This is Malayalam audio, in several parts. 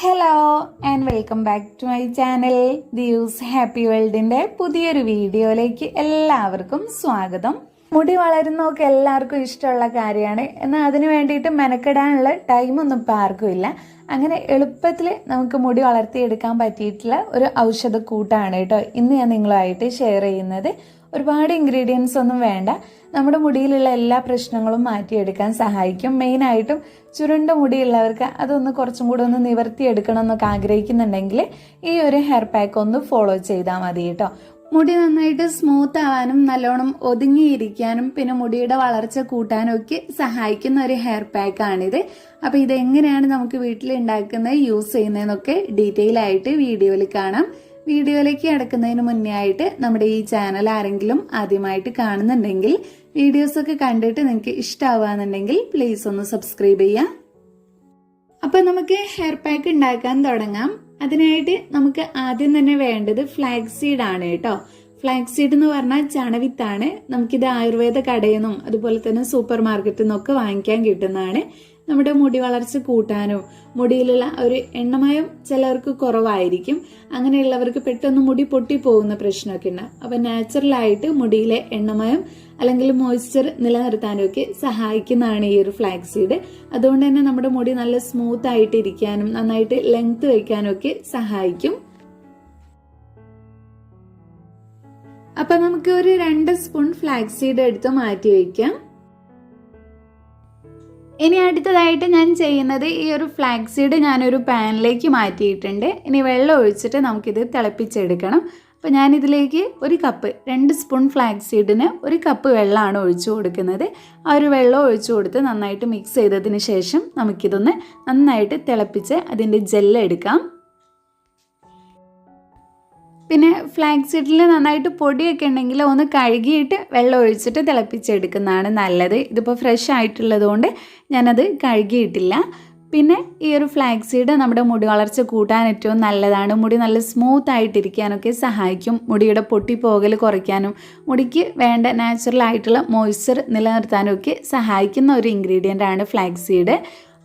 Hello and welcome back to my channel Divas happy വേൾഡിന്റെ പുതിയൊരു വീഡിയോയിലേക്ക് എല്ലാവർക്കും സ്വാഗതം. മുടി വളരുന്നതൊക്കെ എല്ലാവർക്കും ഇഷ്ടമുള്ള കാര്യമാണ്. എന്നാൽ അതിന് വേണ്ടിയിട്ട് മെനക്കെടാനുള്ള ടൈമൊന്നും ഇപ്പം ആർക്കും ഇല്ല. അങ്ങനെ എളുപ്പത്തിൽ നമുക്ക് മുടി വളർത്തിയെടുക്കാൻ പറ്റിയിട്ടുള്ള ഒരു ഔഷധ കൂട്ടാണ് കേട്ടോ ഇന്ന് ഞാൻ നിങ്ങളുമായിട്ട് ഷെയർ ചെയ്യുന്നത്. ഒരുപാട് ഇൻഗ്രീഡിയൻസ് ഒന്നും വേണ്ട. നമ്മുടെ മുടിയിലുള്ള എല്ലാ പ്രശ്നങ്ങളും മാറ്റിയെടുക്കാൻ സഹായിക്കും. മെയിനായിട്ടും ചുരുണ്ട മുടിയുള്ളവർക്ക് അതൊന്ന് കുറച്ചും കൂടെ ഒന്ന് നിവർത്തിയെടുക്കണം എന്നൊക്കെ ആഗ്രഹിക്കുന്നുണ്ടെങ്കിൽ ഈ ഒരു ഹെയർ പാക്ക് ഒന്ന് ഫോളോ ചെയ്താൽ മതി കേട്ടോ. മുടി നന്നായിട്ട് സ്മൂത്ത് ആവാനും നല്ലോണം ഒതുങ്ങിയിരിക്കാനും പിന്നെ മുടിയുടെ വളർച്ച കൂട്ടാനും ഒക്കെ സഹായിക്കുന്ന ഒരു ഹെയർ പാക്ക് ആണിത്. അപ്പൊ ഇത് എങ്ങനെയാണ് നമുക്ക് വീട്ടിൽ ഉണ്ടാക്കുന്നത് യൂസ് ചെയ്യുന്നതെന്നൊക്കെ ഡീറ്റെയിൽ ആയിട്ട് വീഡിയോയിൽ കാണാം. വീഡിയോയിലേക്ക് കിടക്കുന്നതിന് മുന്നേ ആയിട്ട് നമ്മുടെ ഈ ചാനൽ ആരെങ്കിലും ആദ്യമായിട്ട് കാണുന്നുണ്ടെങ്കിൽ വീഡിയോസ് ഒക്കെ കണ്ടിട്ട് നിങ്ങൾക്ക് ഇഷ്ടമാവാന്നുണ്ടെങ്കിൽ പ്ലീസ് ഒന്ന് സബ്സ്ക്രൈബ് ചെയ്യാം. അപ്പൊ നമുക്ക് ഹെയർ പാക്ക് ഉണ്ടാക്കാൻ തുടങ്ങാം. അതിനായിട്ട് നമുക്ക് ആദ്യം തന്നെ വേണ്ടത് ഫ്ലാക്സീഡ് സീഡ് ആണ് കേട്ടോ. ഫ്ലാക്സീഡ് സീഡ് എന്ന് പറഞ്ഞാൽ ചണവിത്താണ് നമുക്കിത് ആയുർവേദ കടയിൽ നിന്നും അതുപോലെ തന്നെ സൂപ്പർ മാർക്കറ്റിൽ നിന്നൊക്കെ വാങ്ങിക്കാൻ കിട്ടുന്നതാണ്. നമ്മുടെ മുടി വളർച്ച കൂട്ടാനോ മുടിയിലുള്ള ഒരു എണ്ണമയം ചിലർക്ക് കുറവായിരിക്കും. അങ്ങനെയുള്ളവർക്ക് പെട്ടെന്ന് മുടി പൊട്ടിപ്പോകുന്ന പ്രശ്നമൊക്കെ ഉണ്ടാകും അപ്പൊ നാച്ചുറലായിട്ട് മുടിയിലെ എണ്ണമയം അല്ലെങ്കിൽ മോയ്സ്ചർ നിലനിർത്താനും ഒക്കെ സഹായിക്കുന്നതാണ് ഈ ഒരു ഫ്ലാക്സ് സീഡ് അതുകൊണ്ട് തന്നെ നമ്മുടെ മുടി നല്ല സ്മൂത്ത് ആയിട്ട് ഇരിക്കാനും നന്നായിട്ട് ലെങ്ത് വയ്ക്കാനും ഒക്കെ സഹായിക്കും. അപ്പൊ നമുക്ക് ഒരു രണ്ട് സ്പൂൺ ഫ്ലാക്സ് സീഡ് എടുത്ത് മാറ്റി വയ്ക്കാം ഇനി അടുത്തതായിട്ട് ഞാൻ ചെയ്യുന്നത് ഈ ഒരു ഫ്ലാക്സ് സീഡ് ഞാനൊരു പാനിലേക്ക് മാറ്റിയിട്ടുണ്ട്. ഇനി വെള്ളം ഒഴിച്ചിട്ട് നമുക്കിത് തിളപ്പിച്ചെടുക്കണം. അപ്പോൾ ഞാനിതിലേക്ക് ഒരു കപ്പ് രണ്ട് സ്പൂൺ ഫ്ലാക്സ് സീഡിന് ഒരു കപ്പ് വെള്ളമാണ് ഒഴിച്ചു കൊടുക്കുന്നത്. ആ ഒരു വെള്ളം ഒഴിച്ചു കൊടുത്ത് നന്നായിട്ട് മിക്സ് ചെയ്തതിന് ശേഷം നമുക്കിതൊന്ന് നന്നായിട്ട് തിളപ്പിച്ച് അതിന്റെ ജെല്ല് എടുക്കാം. പിന്നെ ഫ്ലാക്സ് സീഡിൽ നന്നായിട്ട് പൊടിയൊക്കെ ഉണ്ടെങ്കിൽ ഒന്ന് കഴുകിയിട്ട് വെള്ളം ഒഴിച്ചിട്ട് തിളപ്പിച്ചെടുക്കുന്നതാണ് നല്ലത്. ഇതിപ്പോൾ ഫ്രഷ് ആയിട്ടുള്ളത് കൊണ്ട് ഞാനത് കഴുകിയിട്ടില്ല. പിന്നെ ഈ ഒരു ഫ്ലാക്സ് സീഡ് നമ്മുടെ മുടി വളർച്ച കൂട്ടാൻ ഏറ്റവും നല്ലതാണ്. മുടി നല്ല സ്മൂത്ത് ആയിട്ടിരിക്കാനൊക്കെ സഹായിക്കും. മുടിയുടെ പൊട്ടിപ്പോകൽ കുറയ്ക്കാനും മുടിക്ക് വേണ്ട നാച്ചുറൽ ആയിട്ടുള്ള മോയ്സ്ചർ നിലനിർത്താനും ഒക്കെ സഹായിക്കുന്ന ഒരു ഇൻഗ്രീഡിയന്റ് ആണ് സീഡ്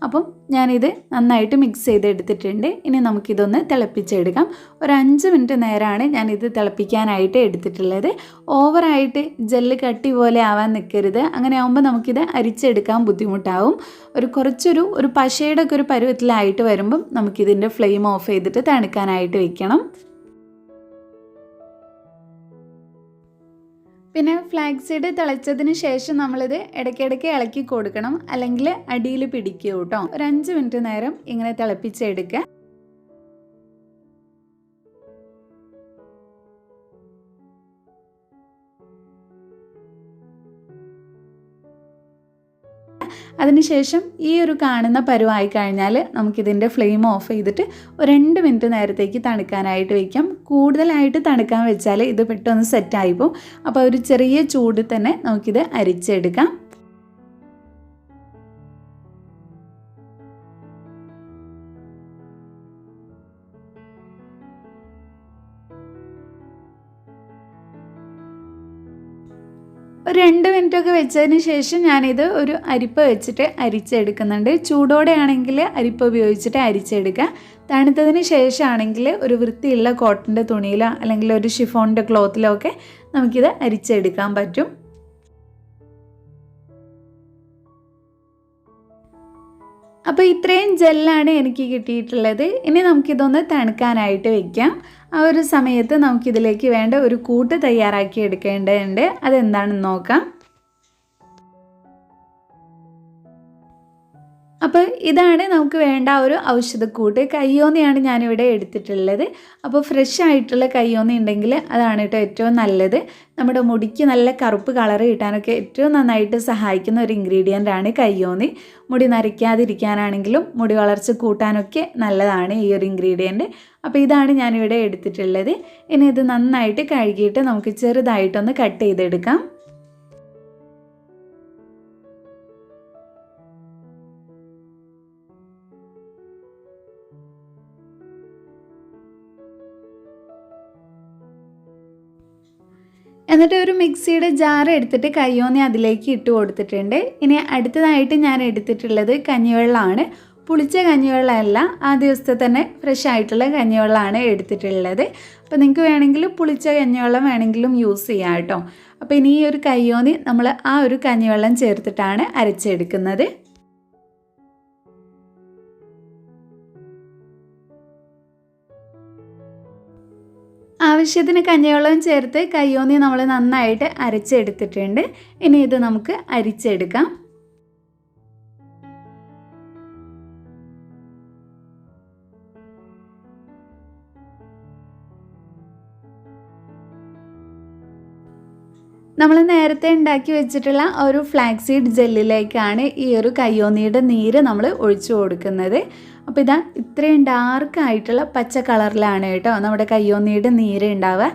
അപ്പം ഞാനിത് നന്നായിട്ട് മിക്സ് ചെയ്തെടുത്തിട്ടുണ്ട്. ഇനി നമുക്കിതൊന്ന് തിളപ്പിച്ചെടുക്കാം. ഒരു അഞ്ച് മിനിറ്റ് നേരമാണ് ഞാനിത് തിളപ്പിക്കാനായിട്ട് എടുത്തിട്ടുള്ളത്. ഓവറായിട്ട് ജെല്ല് കട്ടി പോലെ ആവാൻ നിൽക്കരുത് അങ്ങനെ ആകുമ്പോൾ നമുക്കിത് അരിച്ചെടുക്കാൻ ബുദ്ധിമുട്ടാവും. ഒരു കുറച്ചൊരു ഒരു പശയുടെ ഒക്കെ ഒരു പരുവത്തിലായിട്ട് വരുമ്പം നമുക്കിതിന്റെ ഫ്ലെയിം ഓഫ് ചെയ്തിട്ട് തണുക്കാനായിട്ട് വെക്കണം. പിന്നെ ഫ്ലാക്സ് സീഡ് തിളച്ചതിന് ശേഷം നമ്മളിത് ഇടയ്ക്കിടയ്ക്ക് ഇളക്കി കൊടുക്കണം. അല്ലെങ്കിൽ അടിയിൽ പിടിക്കുക കേട്ടോ ഒരു അഞ്ച് മിനിറ്റ് നേരം ഇങ്ങനെ തിളപ്പിച്ചെടുക്കുക. അതിനുശേഷം ഈ ഒരു കാണുന്ന പരുവായി കഴിഞ്ഞാൽ നമുക്കിതിന്റെ ഫ്ലെയിം ഓഫ് ചെയ്തിട്ട് ഒരു രണ്ട് മിനിറ്റ് നേരത്തേക്ക് തണുക്കാനായിട്ട് വയ്ക്കാം കൂടുതലായിട്ട് തണുക്കാൻ വെച്ചാൽ ഇത് പെട്ടെന്ന് സെറ്റായി പോകും അപ്പോൾ ഒരു ചെറിയ ചൂട് തന്നെ നമുക്കിത് അരിച്ചെടുക്കാം. ഒരു രണ്ട് മിനിറ്റ് ഒക്കെ വെച്ചതിന് ശേഷം ഞാനിത് ഒരു അരിപ്പ വെച്ചിട്ട് അരിച്ചെടുക്കുന്നുണ്ട്. ചൂടോടെ ആണെങ്കിൽ അരിപ്പ ഉപയോഗിച്ചിട്ട് അരിച്ചെടുക്കുക. തണുത്തതിന് ശേഷമാണെങ്കിൽ ഒരു വൃത്തിയുള്ള കോട്ടന്റെ തുണിയിലോ അല്ലെങ്കിൽ ഒരു ഷിഫോണിന്റെ ക്ലോത്തിലോ ഒക്കെ നമുക്കിത് അരിച്ചെടുക്കാൻ പറ്റും. അപ്പോൾ ഇത്രയും ജെല്ലാണ് എനിക്ക് കിട്ടിയിട്ടുള്ളത്. ഇനി നമുക്കിതൊന്ന് തണുക്കാനായിട്ട് വെക്കാം. ആ ഒരു സമയത്ത് നമുക്കിതിലേക്ക് വേണ്ട ഒരു കൂട്ട് തയ്യാറാക്കി എടുക്കേണ്ടതുണ്ട്. അതെന്താണെന്ന് നോക്കാം. അപ്പോൾ ഇതാണ് നമുക്ക് വേണ്ട ഒരു ഔഷധക്കൂട്ട്. കയ്യോന്നിയാണ് ഞാനിവിടെ എടുത്തിട്ടുള്ളത്. അപ്പോൾ ഫ്രഷ് ആയിട്ടുള്ള കയ്യോന്നി ഉണ്ടെങ്കിൽ അതാണ് കേട്ടോ ഏറ്റവും നല്ലത്. നമ്മുടെ മുടിക്ക് നല്ല കറുപ്പ് കളർ കിട്ടാനൊക്കെ ഏറ്റവും നന്നായിട്ട് സഹായിക്കുന്ന ഒരു ഇൻഗ്രീഡിയന്റ് ആണ് കയ്യോന്നി. മുടി നരയ്ക്കാതിരിക്കാനാണെങ്കിലും മുടി വളർച്ച കൂട്ടാനൊക്കെ നല്ലതാണ് ഈ ഒരു ഇൻഗ്രീഡിയന്റ് അപ്പോൾ ഇതാണ് ഞാനിവിടെ എടുത്തിട്ടുള്ളത്. ഇനി ഇത് നന്നായിട്ട് കഴുകിയിട്ട് നമുക്ക് ചെറുതായിട്ടൊന്ന് കട്ട് ചെയ്തെടുക്കാം. എന്നിട്ട് ഒരു മിക്സിയുടെ ജാർ എടുത്തിട്ട് കയ്യോന്നി അതിലേക്ക് ഇട്ട് കൊടുത്തിട്ടുണ്ട്. ഇനി അടുത്തതായിട്ട് ഞാൻ എടുത്തിട്ടുള്ളത് കഞ്ഞിവെള്ളമാണ്. പുളിച്ച കഞ്ഞിവെള്ളമല്ല ആ ദിവസത്തെ തന്നെ ഫ്രഷ് ആയിട്ടുള്ള കഞ്ഞിവെള്ളമാണ് എടുത്തിട്ടുള്ളത്. അപ്പോൾ നിങ്ങൾക്ക് വേണമെങ്കിൽ പുളിച്ച കഞ്ഞിവെള്ളം വേണമെങ്കിലും യൂസ് ചെയ്യാം കേട്ടോ. അപ്പോൾ ഇനി ഈ ഒരു കയ്യോന്നി നമ്മൾ ആ ഒരു കഞ്ഞിവെള്ളം ചേർത്തിട്ടാണ് അരച്ചെടുക്കുന്നത്. ആവശ്യത്തിന് കഞ്ഞിവെള്ളം ചേർത്ത് കയ്യോന്നി നമ്മൾ നന്നായിട്ട് അരച്ചെടുത്തിട്ടുണ്ട്. ഇനി ഇത് നമുക്ക് അരിച്ചെടുക്കാം. നമ്മൾ നേരത്തെ ഉണ്ടാക്കി വെച്ചിട്ടുള്ള ഒരു ഫ്ലാക്സീഡ് ജെല്ലിലേക്കാണ് ഈ ഒരു കയ്യോന്നിയുടെ നീര് നമ്മൾ ഒഴിച്ചു കൊടുക്കുന്നത്. അപ്പോൾ ഇതാ ഇത്രയും ഡാർക്ക് ആയിട്ടുള്ള പച്ച കളറിലാണ് കേട്ടോ നമ്മുടെ കയ്യോന്നിയുടെ നീര് ഉണ്ടാവുക.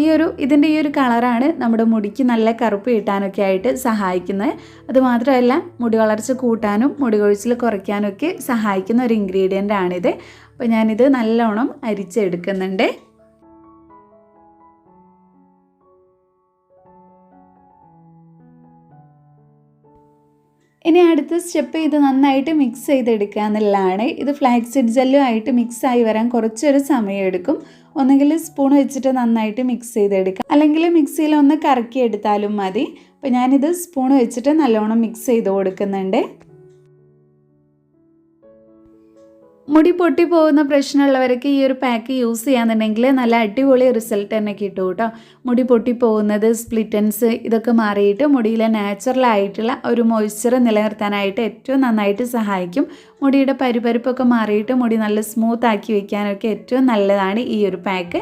ഈ ഒരു ഇതിന്റെ ഈ ഒരു കളറാണ് നമ്മുടെ മുടിക്ക് നല്ല കറുപ്പ് കിട്ടാനൊക്കെ ആയിട്ട് സഹായിക്കുന്നത്. അതുമാത്രമല്ല മുടി വളർച്ച കൂട്ടാനും മുടി കൊഴിച്ചിൽ കുറയ്ക്കാനൊക്കെ സഹായിക്കുന്ന ഒരു ഇൻഗ്രീഡിയന്റ് ആണിത്. അപ്പോൾ ഞാനിത് നല്ലോണം അരിച്ചെടുക്കുന്നുണ്ട്. ഇനി അടുത്ത സ്റ്റെപ്പ് ഇത് നന്നായിട്ട് മിക്സ് ചെയ്തെടുക്കുക എന്നുള്ളതാണ്. ഇത് ഫ്ലാക്സ് ജെല്ലും ആയിട്ട് മിക്സ് ആയി വരാൻ കുറച്ചൊരു സമയം എടുക്കും ഒന്നുകിൽ സ്പൂൺ വെച്ചിട്ട് നന്നായിട്ട് മിക്സ് ചെയ്തെടുക്കുക. അല്ലെങ്കിൽ മിക്സിയിൽ ഒന്ന് കറക്കി എടുത്താലും മതി. അപ്പോൾ ഞാനിത് സ്പൂൺ വെച്ചിട്ട് നല്ലോണം മിക്സ് ചെയ്ത് കൊടുക്കുന്നുണ്ട്. മുടി പൊട്ടി പോകുന്ന പ്രശ്നമുള്ളവരൊക്കെ ഈ ഒരു പാക്ക് യൂസ് ചെയ്യാന്നുണ്ടെങ്കിൽ നല്ല അടിപൊളി റിസൾട്ട് തന്നെ കിട്ടും കേട്ടോ. മുടി പൊട്ടി പോകുന്നത് സ്പ്ലിറ്റൻസ് ഇതൊക്കെ മാറിയിട്ട് മുടിയിലെ നാച്ചുറലായിട്ടുള്ള ഒരു മോയ്സ്ചർ നിലനിർത്താനായിട്ട് ഏറ്റവും നന്നായിട്ട് സഹായിക്കും. മുടിയുടെ പരിപരിപ്പൊക്കെ മാറിയിട്ട് മുടി നല്ല സ്മൂത്ത് ആക്കി വയ്ക്കാനൊക്കെ ഏറ്റവും നല്ലതാണ് ഈ ഒരു പാക്ക്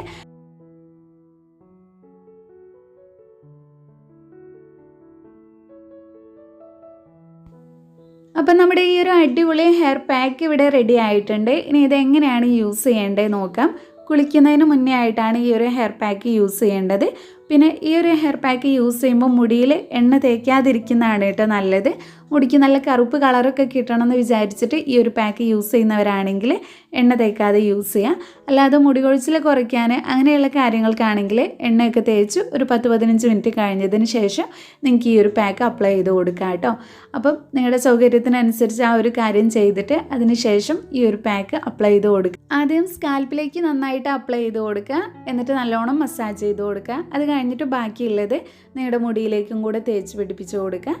അപ്പം നമ്മുടെ ഈ ഒരു അടിപൊളി ഹെയർ പാക്ക് ഇവിടെ റെഡി ആയിട്ടുണ്ട്. ഇനി ഇതെങ്ങനെയാണ് യൂസ് ചെയ്യേണ്ടത് നോക്കാം. കുളിക്കുന്നതിന് മുന്നേ ആയിട്ടാണ് ഈ ഒരു ഹെയർ പാക്ക് യൂസ് ചെയ്യേണ്ടത്. പിന്നെ ഈ ഒരു ഹെയർ പാക്ക് യൂസ് ചെയ്യുമ്പോൾ മുടിയിൽ എണ്ണ തേക്കാതിരിക്കുന്നതാണ് കേട്ടോ നല്ലത്. മുടിക്ക് നല്ല കറുപ്പ് കളറൊക്കെ കിട്ടണമെന്ന് വിചാരിച്ചിട്ട് ഈ ഒരു പാക്ക് യൂസ് ചെയ്യുന്നവരാണെങ്കിൽ എണ്ണ തേക്കാതെ യൂസ് ചെയ്യാം. അല്ലാതെ മുടി കൊഴിച്ചിൽ കുറയ്ക്കാൻ അങ്ങനെയുള്ള കാര്യങ്ങൾക്കാണെങ്കിൽ എണ്ണയൊക്കെ തേച്ച് ഒരു പത്ത് പതിനഞ്ച് മിനിറ്റ് കഴിഞ്ഞതിന് ശേഷം നിങ്ങൾക്ക് ഈ ഒരു പാക്ക് അപ്ലൈ ചെയ്ത് കൊടുക്കാം കേട്ടോ. അപ്പം നിങ്ങളുടെ സൗകര്യത്തിനനുസരിച്ച് ആ ഒരു കാര്യം ചെയ്തിട്ട് അതിന് ശേഷം ഈ ഒരു പാക്ക് അപ്ലൈ ചെയ്ത് കൊടുക്കുക ആദ്യം സ്കാൽപ്പിലേക്ക് നന്നായിട്ട് അപ്ലൈ ചെയ്ത് കൊടുക്കുക. എന്നിട്ട് നല്ലോണം മസാജ് ചെയ്ത് കൊടുക്കുക. അത് കഴിഞ്ഞിട്ട് ബാക്കിയുള്ളത് നിങ്ങളുടെ മുടിയിലേക്കും കൂടെ തേച്ച് പിടിപ്പിച്ച് കൊടുക്കുക.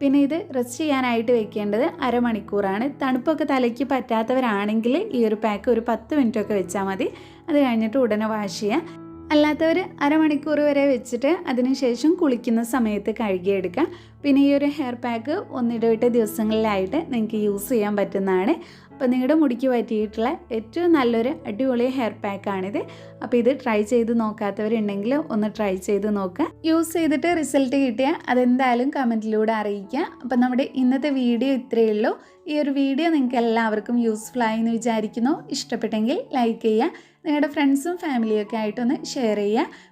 പിന്നെ ഇത് റെസ്റ്റ് ചെയ്യാനായിട്ട് വെക്കേണ്ടത് അരമണിക്കൂറാണ്. തണുപ്പൊക്കെ തലയ്ക്ക് പറ്റാത്തവരാണെങ്കിൽ ഈ ഒരു പാക്ക് ഒരു പത്ത് മിനിറ്റൊക്കെ വെച്ചാൽ മതി. അത് കഴിഞ്ഞിട്ട് ഉടനെ വാഷ് ചെയ്യുക അല്ലാത്തവർ അരമണിക്കൂർ വരെ വെച്ചിട്ട് അതിനുശേഷം കുളിക്കുന്ന സമയത്ത് കഴുകിയെടുക്കാം. പിന്നെ ഈ ഒരു ഹെയർ പാക്ക് ഒന്നിടവിട്ട ദിവസങ്ങളിലായിട്ട് നിങ്ങൾക്ക് യൂസ് ചെയ്യാൻ പറ്റുന്നതാണ്. അപ്പോൾ നിങ്ങളുടെ മുടിക്ക് പറ്റിയിട്ടുള്ള ഏറ്റവും നല്ലൊരു അടിപൊളി ഹെയർ പാക്കാണിത് അപ്പോൾ ഇത് ട്രൈ ചെയ്ത് നോക്കാത്തവരുണ്ടെങ്കിൽ ഒന്ന് ട്രൈ ചെയ്ത് നോക്കുക യൂസ് ചെയ്തിട്ട് റിസൾട്ട് കിട്ടിയാൽ അതെന്തായാലും കമന്റിലൂടെ അറിയിക്കുക. അപ്പോൾ നമ്മുടെ ഇന്നത്തെ വീഡിയോ ഇത്രയേ ഉള്ളൂ. ഈ ഒരു വീഡിയോ നിങ്ങൾക്ക് എല്ലാവർക്കും യൂസ്ഫുൾ ആയി എന്ന് വിചാരിക്കുന്നു. ഇഷ്ടപ്പെട്ടെങ്കിൽ ലൈക്ക് ചെയ്യുക. നിങ്ങളുടെ ഫ്രണ്ട്സും ഫാമിലിയൊക്കെ ആയിട്ടൊന്ന് ഷെയർ ചെയ്യുക.